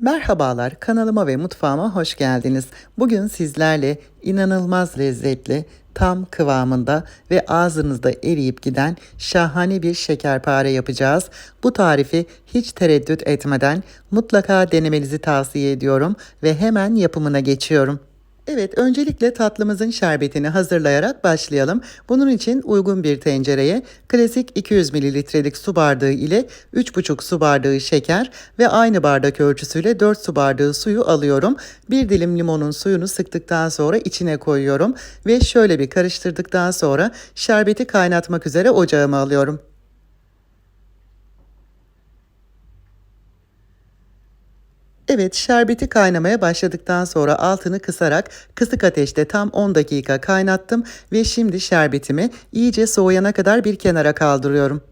Merhabalar, kanalıma ve mutfağıma hoş geldiniz. Bugün sizlerle inanılmaz lezzetli, tam kıvamında ve ağzınızda eriyip giden şahane bir şekerpare yapacağız. Bu tarifi hiç tereddüt etmeden mutlaka denemenizi tavsiye ediyorum ve hemen yapımına geçiyorum. Evet, öncelikle tatlımızın şerbetini hazırlayarak başlayalım. Bunun için uygun bir tencereye klasik 200 mililitrelik su bardağı ile 3,5 su bardağı şeker ve aynı bardak ölçüsüyle 4 su bardağı suyu alıyorum. Bir dilim limonun suyunu sıktıktan sonra içine koyuyorum ve şöyle bir karıştırdıktan sonra şerbeti kaynatmak üzere ocağıma alıyorum. Evet, şerbeti kaynamaya başladıktan sonra altını kısarak kısık ateşte tam 10 dakika kaynattım ve şimdi şerbetimi iyice soğuyana kadar bir kenara kaldırıyorum.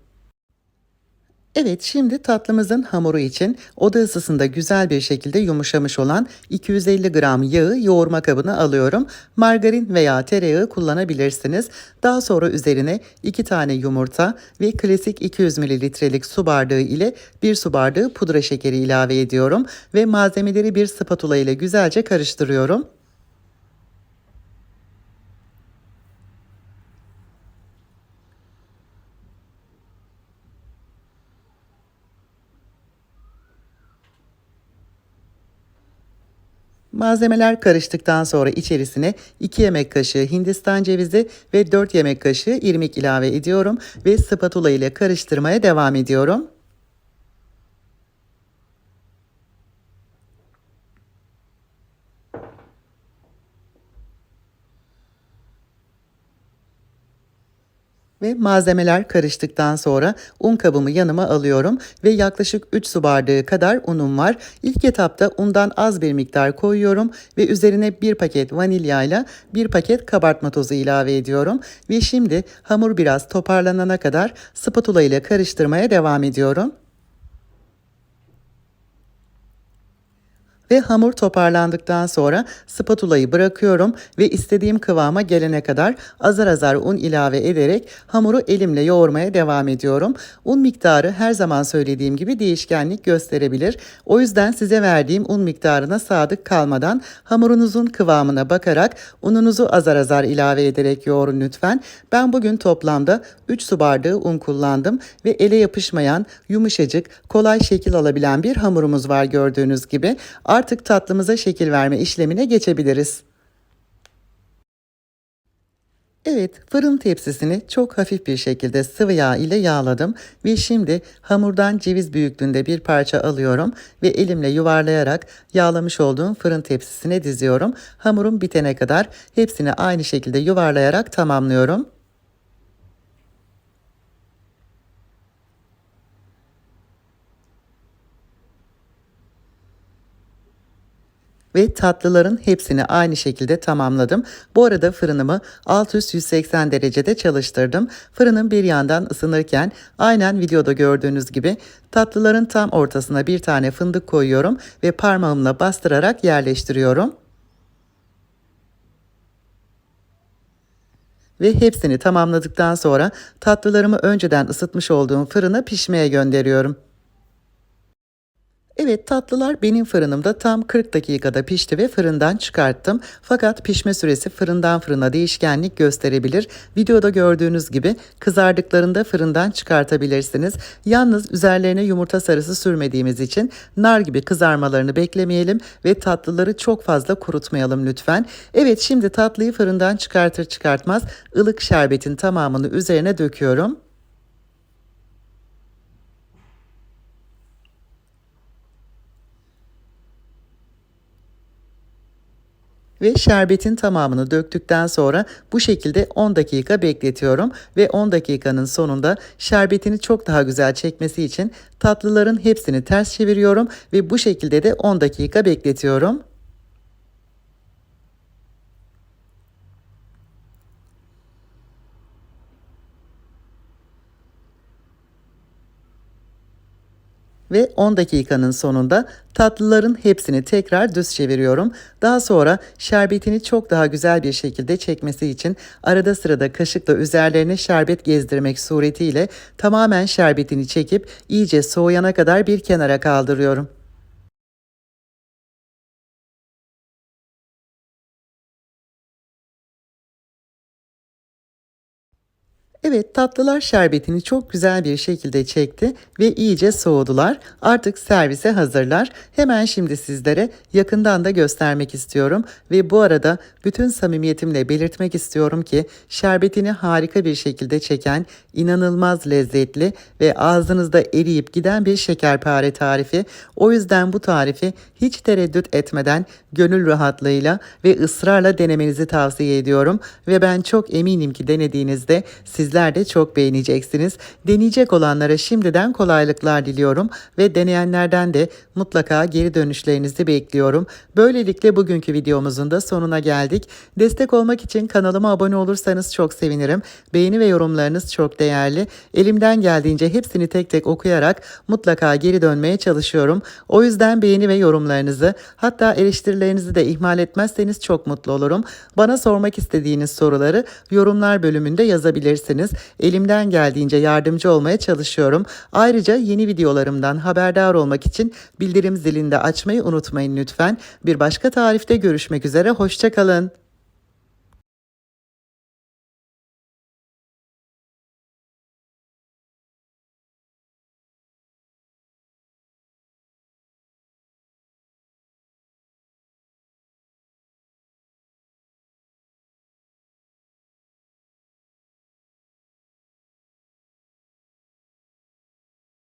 Evet şimdi tatlımızın hamuru için oda ısısında güzel bir şekilde yumuşamış olan 250 gram yağı yoğurma kabına alıyorum. Margarin veya tereyağı kullanabilirsiniz. Daha sonra üzerine 2 tane yumurta ve klasik 200 mililitrelik su bardağı ile 1 su bardağı pudra şekeri ilave ediyorum. Ve malzemeleri bir spatula ile güzelce karıştırıyorum. Malzemeler karıştıktan sonra içerisine 2 yemek kaşığı hindistan cevizi ve 4 yemek kaşığı irmik ilave ediyorum ve spatula ile karıştırmaya devam ediyorum. Ve malzemeler karıştıktan sonra un kabımı yanıma alıyorum ve yaklaşık 3 su bardağı kadar unum var. İlk etapta undan az bir miktar koyuyorum ve üzerine bir paket vanilya ile bir paket kabartma tozu ilave ediyorum. Ve şimdi hamur biraz toparlanana kadar spatula ile karıştırmaya devam ediyorum. Ve hamur toparlandıktan sonra spatulayı bırakıyorum ve istediğim kıvama gelene kadar azar azar un ilave ederek hamuru elimle yoğurmaya devam ediyorum. Un miktarı her zaman söylediğim gibi değişkenlik gösterebilir. O yüzden size verdiğim un miktarına sadık kalmadan hamurunuzun kıvamına bakarak ununuzu azar azar ilave ederek yoğurun lütfen. Ben bugün toplamda 3 su bardağı un kullandım ve ele yapışmayan, yumuşacık, kolay şekil alabilen bir hamurumuz var gördüğünüz gibi tatlımıza şekil verme işlemine geçebiliriz. Evet, fırın tepsisini çok hafif bir şekilde sıvı yağ ile yağladım ve şimdi hamurdan ceviz büyüklüğünde bir parça alıyorum ve elimle yuvarlayarak yağlamış olduğum fırın tepsisine diziyorum. Hamurum bitene kadar hepsini aynı şekilde yuvarlayarak tamamlıyorum. Ve tatlıların hepsini aynı şekilde tamamladım. Bu arada fırınımı alt üst 180 derecede çalıştırdım. Fırının bir yandan ısınırken aynen videoda gördüğünüz gibi tatlıların tam ortasına bir tane fındık koyuyorum ve parmağımla bastırarak yerleştiriyorum. Ve hepsini tamamladıktan sonra tatlılarımı önceden ısıtmış olduğum fırına pişmeye gönderiyorum. Evet tatlılar benim fırınımda tam 40 dakikada pişti ve fırından çıkarttım. Fakat pişme süresi fırından fırına değişkenlik gösterebilir. Videoda gördüğünüz gibi kızardıklarında fırından çıkartabilirsiniz. Yalnız üzerlerine yumurta sarısı sürmediğimiz için nar gibi kızarmalarını beklemeyelim ve tatlıları çok fazla kurutmayalım lütfen. Evet şimdi tatlıyı fırından çıkartır çıkartmaz ılık şerbetin tamamını üzerine döküyorum. Ve şerbetin tamamını döktükten sonra bu şekilde 10 dakika bekletiyorum ve 10 dakikanın sonunda şerbetini çok daha güzel çekmesi için tatlıların hepsini ters çeviriyorum ve bu şekilde de 10 dakika bekletiyorum. Ve 10 dakikanın sonunda tatlıların hepsini tekrar düz çeviriyorum. Daha sonra şerbetini çok daha güzel bir şekilde çekmesi için arada sırada kaşıkla üzerlerine şerbet gezdirmek suretiyle tamamen şerbetini çekip iyice soğuyana kadar bir kenara kaldırıyorum. Evet tatlılar şerbetini çok güzel bir şekilde çekti ve iyice soğudular. Artık servise hazırlar. Hemen şimdi sizlere yakından da göstermek istiyorum. Ve bu arada bütün samimiyetimle belirtmek istiyorum ki şerbetini harika bir şekilde çeken inanılmaz lezzetli ve ağzınızda eriyip giden bir şekerpare tarifi. O yüzden bu tarifi hiç tereddüt etmeden gönül rahatlığıyla ve ısrarla denemenizi tavsiye ediyorum. Ve ben çok eminim ki denediğinizde sizler de çok beğeneceksiniz. Deneyecek olanlara şimdiden kolaylıklar diliyorum ve deneyenlerden de mutlaka geri dönüşlerinizi bekliyorum. Böylelikle bugünkü videomuzun da sonuna geldik. Destek olmak için kanalıma abone olursanız çok sevinirim. Beğeni ve yorumlarınız çok değerli. Elimden geldiğince hepsini tek tek okuyarak mutlaka geri dönmeye çalışıyorum. O yüzden beğeni ve yorumlarınızı hatta eleştirilerinizi de ihmal etmezseniz çok mutlu olurum. Bana sormak istediğiniz soruları yorumlar bölümünde yazabilirsiniz. Elimden geldiğince yardımcı olmaya çalışıyorum. Ayrıca yeni videolarımdan haberdar olmak için bildirim zilini de açmayı unutmayın lütfen. Bir başka tarifte görüşmek üzere. Hoşçakalın.